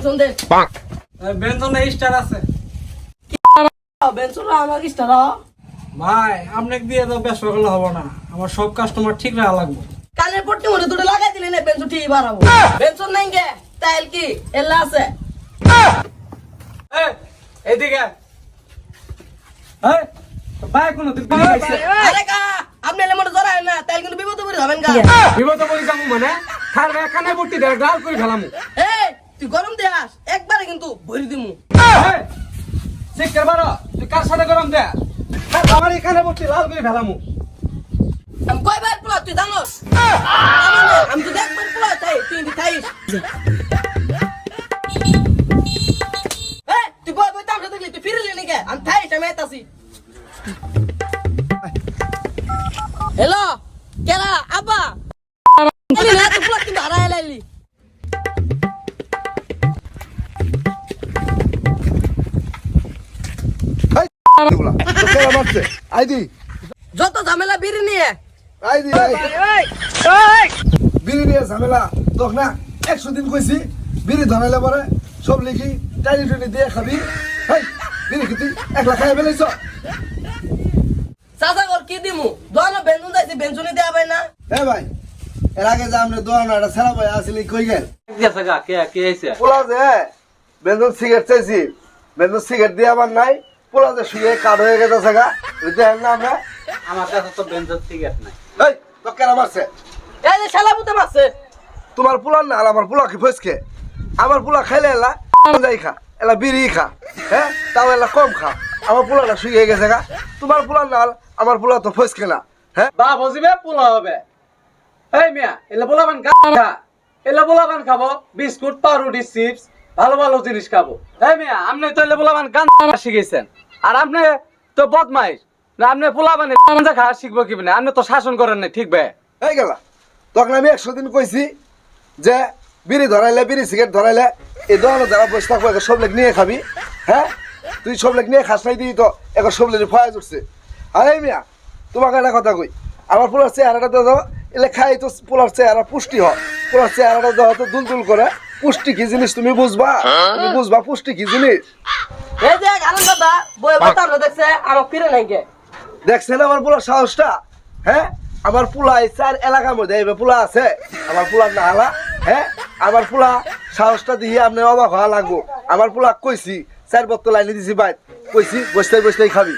Benson দে। বেঞ্চনে star আছে। বেনসন আমাকে স্টার। ভাই আপনাকে দিয়ে তো ব্যস্ত করলে হব না। আমার সব কাস্টমার ঠিক রাখা লাগবে। কানের পট্টি মনে দুটো লাগাই দিলে না বেনসন ঠিক বাড়াবো। বেনসন নাই গে তাইল কি? এল্লা আছে। এই, ভাই কোনো দিন আরে কা আপনি এলে মনে জড়ায় না তাইল কিন্তু বিপদ করে যাবেন গা বিপদে পড়ে যাব মানে? কানে গাল করে ফেলামু। এই তুই গরম দেয়াস একবারে কিন্তু ভরি দিমু। শিক্ষার বারো তুই কার সাথে গরম দে? খার আমার এখানে বসে লাল করে ফেলামু। আমি কয়বার পোলা তুই জানোস? আমি তো দেখবার পোলা তাই তুই খাইস। আইদি, যত ঝামেলা বিড়ি নিয়ে। আইদি, আই। বিড়ি নিয়ে ঝামেলা। তোক না একশো দিন কইছি বিড়ি ধরাইলে পরে সব লিখি টাইনি টুনি দিয়ে খাবি। হেই, বিড়ি কি তুই একলা খাই ফেলেছ চাচা কর কি দিমু? দোয়ানো বেঞ্জন যাইছি বেঞ্জনি দেয়া পাই না। হ্যাঁ ভাই এর আগে যে আমরা দোয়ানো একটা ছেলা ভাই আসলি কই গেল? কে কে আইছে? পোলা যে বেন্দন সিগারেট চাইছি বেন্দন সিগারেট দিয়ে আবার নাই। পোলা যে শুয়ে কাঠ হয়ে গেছে গা দেখেন না আমরা? আমার কাছে তো বেঞ্চন সিগারেট নাই। এই তো কেন মারছে? এই যে শালা পুতে মারছে। তোমার পোলার না আমার পোলা কি ফসকে? আমার পোলা খাইলে এলা যাই খা এলা বিড়ি খা হ্যাঁ? তাও এলা কম খা আমার পোলাটা শুয়ে গেছে গা। তোমার পোলার নাল আমার পোলা তো ফসকে না হ্যাঁ? বা বসিবে পোলা হবে। এই মিয়া এলে পোলাবান খা। এলে পোলাবান খাব বিস্কুট পাউরুটি চিপস ভালো ভালো জিনিস খাব। এই মিয়া আপনি তো এলে পোলাবান গান শিখেছেন আর আপনি তো বদমাইশ। না, আপনি পোলাবান গাঞ্জা খাওয়া শিখব কি না? আপনি তো শাসন করেন না ঠিক এই গেলা, তখন আমি একশো দিন কইছি যে বিড়ি ধরাইলে, বিড়ি সিগারেট ধরাইলে, এই দোকানে যারা বসে থাকব সব লেগ নিয়ে খাবি হ্যাঁ? তুই সব লেগ নিয়ে খাস নাই দিই তো এখন সব লেগে ফয়াজ উঠছে। আরে মিয়া, তোমাকে একটা কথা কই, আমার পোলার চেহারাটা দাও এলে খাই তো পোলার চেহারা পুষ্টি হয়। পোলার চেহারাটা দেওয়া তো দুলদুল করে, পুষ্টি কি জিনিস তুমি বুঝবা? তুমি বুঝবা পুষ্টি কি জিনিস? আনন্দ বই দেখছে আমার ফিরে নাই গে। দেখছেন আমার পোলার সাহসটা? হ্যাঁ? আমার পোলা চার এলাকার মধ্যে এইভাবে পোলা আছে আমার পোলার না হালা হ্যাঁ? আমার পোলা সাহসটা দিয়ে আপনি অবাক হওয়া লাগবো। আমার পোলা কইছি চার বত্তর লাইনে দিছি বাইত কইছি বসতে বসতে খাবি।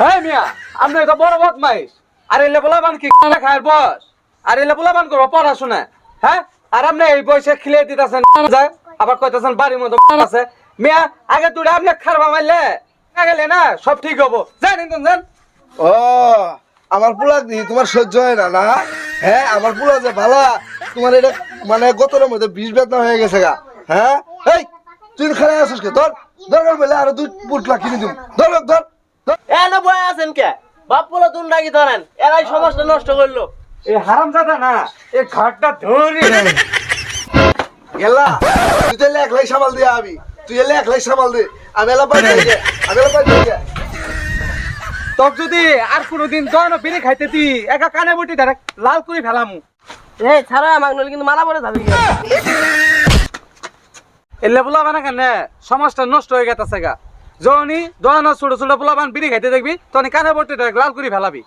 হ্যাঁ মিয়া আপনি তো বড় বদমাইশ। আর এলে পোলাবান কি খানা খায় বস? আর এলে পোলাবান করব পড়াশোনা হ্যাঁ? আর আপনি এই বয়সে খিলে দিতেছেন যায়? আবার কইতেছেন বাড়ির মধ্যে আছে। মিয়া আগে তুই আপনি খারবা মারলে গেলে না সব ঠিক হব। জানেন তো জান ও আমার পোলা দি তোমার সহ্য হয় না না? হ্যাঁ আমার পোলা যে ভালা তোমার এটা মানে গতরের মধ্যে বিষ বেদনা হয়ে গেছে গা। হ্যাঁ? এই তুই খারাপ আছিস কে? তোর দরকার পেলে আরও দুই পুটলা কিনে দিম ধর ধর এ না বই আছেন কে? বাপ পোলা দুন ডাকি ধরেন এরাই সমাজটা নষ্ট করল। এই হারাম দাদা না এই ঘরটা ধরি। গেলা তুই তো এলে একলাই সামাল দিয়ে আবি। তুই এলে একলাই সামাল দে। আমি এলা পাই আমি এলা পাই যদি আর কোনোদিন বিড়ি খাইতে দি একা কানে বটি ধরে লাল করে ফেলামু। এই ছাড়া আমাকে নইলে কিন্তু মারা পড়ে যাবে এলে পোলাবান কেন সমাজটা নষ্ট হয়ে গেছে গা। যখনই দোয়ানো ছোট ছোট পোলাবান বিড়ি খাইতে দেখবি তখন কানে বটি ধরে লাল করে ফেলাবি।